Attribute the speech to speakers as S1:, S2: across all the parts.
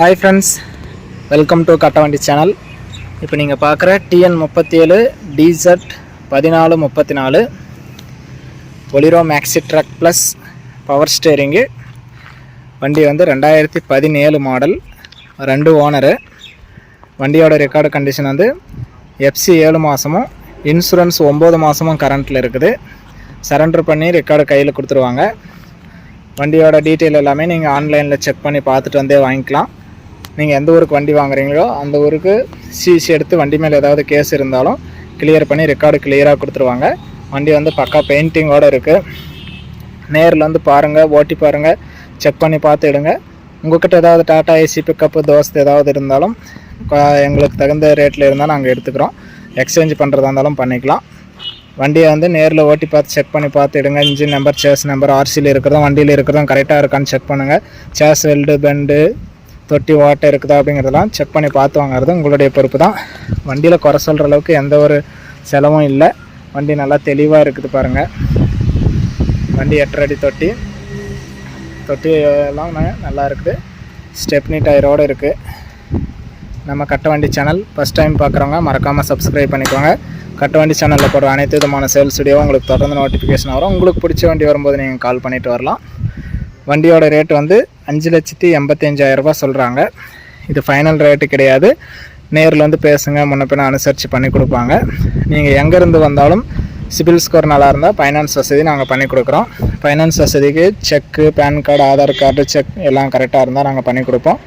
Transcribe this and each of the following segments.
S1: Hi friends welcome to Kattavandi channel இப்போ நீங்கள் பார்க்குற டிஎன் முப்பத்தி ஏழு டிசட் பதினாலு முப்பத்தி நாலு Bolero maxi truck plus power steering வண்டி வந்து ரெண்டாயிரத்தி பதினேழு மாடல் ரெண்டு ஓனரு வண்டியோட ரெக்கார்டு கண்டிஷன் வந்து எஃப்சி ஏழு மாதமும் இன்சூரன்ஸ் ஒம்பது மாதமும் கரண்ட்டில் இருக்குது. சரண்டர் பண்ணி ரெக்கார்டு கையில் கொடுத்துருவாங்க. வண்டியோட டீட்டெயில் எல்லாமே நீங்கள் ஆன்லைனில் செக் பண்ணி பார்த்துட்டு வந்தே வாங்கிக்கலாம். நீங்கள் எந்த ஊருக்கு வண்டி வாங்குறீங்களோ அந்த ஊருக்கு சிசி எடுத்து வண்டி மேலே ஏதாவது கேஸ் இருந்தாலும் கிளியர் பண்ணி ரெக்கார்டு கிளியராக கொடுத்துருவாங்க. வண்டி வந்து பக்கா பெயிண்டிங்கோடு இருக்குது நேரில் வந்து பாருங்கள் ஓட்டி பாருங்கள் செக் பண்ணி பார்த்து எடுங்க. உங்கள்கிட்ட ஏதாவது டாட்டா ஏசி பிக்கப்பு தோஸ்து ஏதாவது இருந்தாலும் எங்களுக்கு தகுந்த ரேட்டில் இருந்தால் நாங்கள் எடுத்துக்கிறோம். எக்ஸ்சேஞ்ச் பண்ணுறதா இருந்தாலும் பண்ணிக்கலாம். வண்டியை வந்து நேரில் ஓட்டி பார்த்து செக் பண்ணி பார்த்துடுங்க இன்ஜின் நம்பர் சேஸ் நம்பர் ஆர்சியில் இருக்கிறதும் வண்டியில் இருக்கிறதும் கரெக்டாக இருக்கான்னு செக் பண்ணுங்கள் சேஸ் வெல்டு பெண்டு தொட்டி ஓட்டை இருக்குதா அப்படிங்கிறதெல்லாம் செக் பண்ணி பார்த்து வாங்குறது உங்களுடைய பொறுப்பு தான். வண்டியில் குறை சொல்கிற அளவுக்கு எந்த ஒரு செலவும் இல்லை. வண்டி நல்லா தெளிவாக இருக்குது பாருங்கள் வண்டி எட்டரை அடி தொட்டி. தொட்டி எல்லாம் நல்லா இருக்குது. ஸ்டெப்னி டயரோடு இருக்குது நம்ம கட்ட வண்டி சேனல் ஃபஸ்ட் டைம் பார்க்குறவங்க மறக்காமல் சப்ஸ்கிரைப் பண்ணிக்கோங்க. கட்டவண்டி சேனலில் போடுற அனைத்து விதமான சேல்ஸ் வீடியோ உங்களுக்கு தொடர்ந்து நோட்டிஃபிகேஷன் வரும். உங்களுக்கு பிடிச்ச வண்டி வரும்போது நீங்கள் கால் பண்ணிட்டு வரலாம். வண்டியோட ரேட் வந்து அஞ்சு லட்சத்தி எண்பத்தஞ்சாயிரரூபா சொல்கிறாங்க இது ஃபைனல் ரேட்டு கிடையாது. நேரில் வந்து பேசுங்க முன்ன பின்ன அனுசரித்து பண்ணி கொடுப்பாங்க. நீங்கள் எங்கேருந்து வந்தாலும் சிபில் ஸ்கோர் நல்லா இருந்தால் ஃபைனான்ஸ் வசதி நாங்கள் பண்ணி கொடுக்குறோம். ஃபைனான்ஸ் வசதிக்கு cheque PAN card Aadhaar card cheque எல்லாம் கரெக்டாக இருந்தால் நாங்கள் பண்ணி கொடுப்போம்.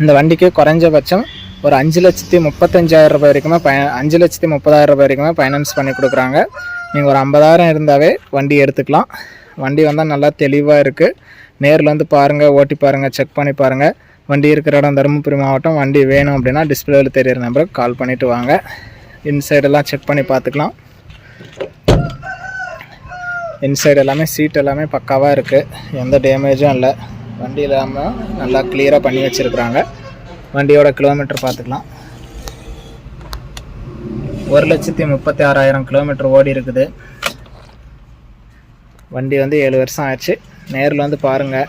S1: இந்த வண்டிக்கு குறைஞ்சபட்சம் ஒரு அஞ்சு லட்சத்தி முப்பத்தஞ்சாயிரம் ரூபாய் வரைக்குமே பய அஞ்சு லட்சத்தி முப்பதாயிரம் ரூபாய் வரைக்குமே ஃபைனான்ஸ் பண்ணி கொடுக்குறாங்க. நீங்கள் ஒரு ஐம்பதாயிரம் இருந்தாவே வண்டி எடுத்துக்கலாம். வண்டி வந்தால் நல்லா தெளிவாக இருக்குது நேரில் வந்து பாருங்கள் ஓட்டி பாருங்கள் செக் பண்ணி பாருங்கள் வண்டி இருக்கிற இடம் தருமபுரி மாவட்டம் வண்டி வேணும் அப்படின்னா டிஸ்பிளேவில் தெரியிற நம்பருக்கு கால் பண்ணிவிட்டு வாங்க. இன்சைடெல்லாம் செக் பண்ணி பார்த்துக்கலாம். இன்சைடு எல்லாமே சீட் எல்லாமே பக்காவாக இருக்குது எந்த டேமேஜும் இல்லை. வண்டி இல்லாமல் நல்லா கிளியராக பண்ணி வச்சுருக்குறாங்க. வண்டியோட கிலோமீட்டர் பார்த்துக்கலாம். ஒரு லட்சத்தி முப்பத்தி ஆறாயிரம் கிலோமீட்டர் ஓடி இருக்குது. வண்டி வந்து ஏழு வருஷம் ஆயிடுச்சு நேரில் வந்து பாருங்கள்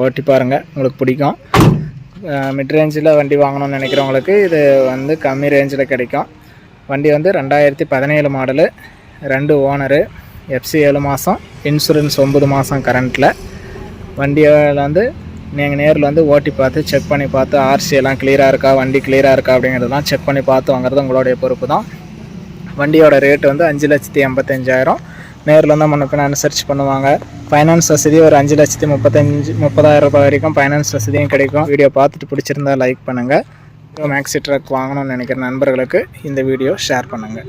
S1: ஓட்டி பாருங்கள் உங்களுக்கு பிடிக்கும். மிட் ரேஞ்சில் வண்டி வாங்கணும்னு நினைக்கிறவங்களுக்கு இது வந்து கம்மி ரேஞ்சில் கிடைக்கும். வண்டி வந்து ரெண்டாயிரத்தி பதினேழு மாடலு ரெண்டு ஓனரு எஃப்சி ஏழு மாதம் இன்சூரன்ஸ் ஒம்பது மாதம் கரண்ட்டில் வண்டியில் வந்து நீங்கள் நேரில் வந்து ஓட்டி பார்த்து செக் பண்ணி பார்த்து ஆர்சி எல்லாம் கிளியராக இருக்கா? வண்டி கிளியராக இருக்கா? அப்படிங்கிறதெல்லாம் செக் பண்ணி பார்த்து வாங்குறது உங்களுடைய பொறுப்பு தான். வண்டியோட ரேட் வந்து அஞ்சு லட்சத்தி எண்பத்தஞ்சாயிரம் நேரில் வந்து நம்ம பின்ன அனுசரித்து பண்ணுவாங்க. ஃபைனான்ஸ் வசதி ஒரு அஞ்சு லட்சத்தி முப்பத்தஞ்சு முப்பதாயிரம் ரூபாய் வரைக்கும் ஃபைனான்ஸ் வசதியும் கிடைக்கும். வீடியோ பார்த்துட்டு பிடிச்சிருந்தா லைக் பண்ணுங்கள் மேக்ஸி ட்ரக் வாங்கணும்னு நினைக்கிற நண்பர்களுக்கு இந்த வீடியோ ஷேர் பண்ணுங்கள்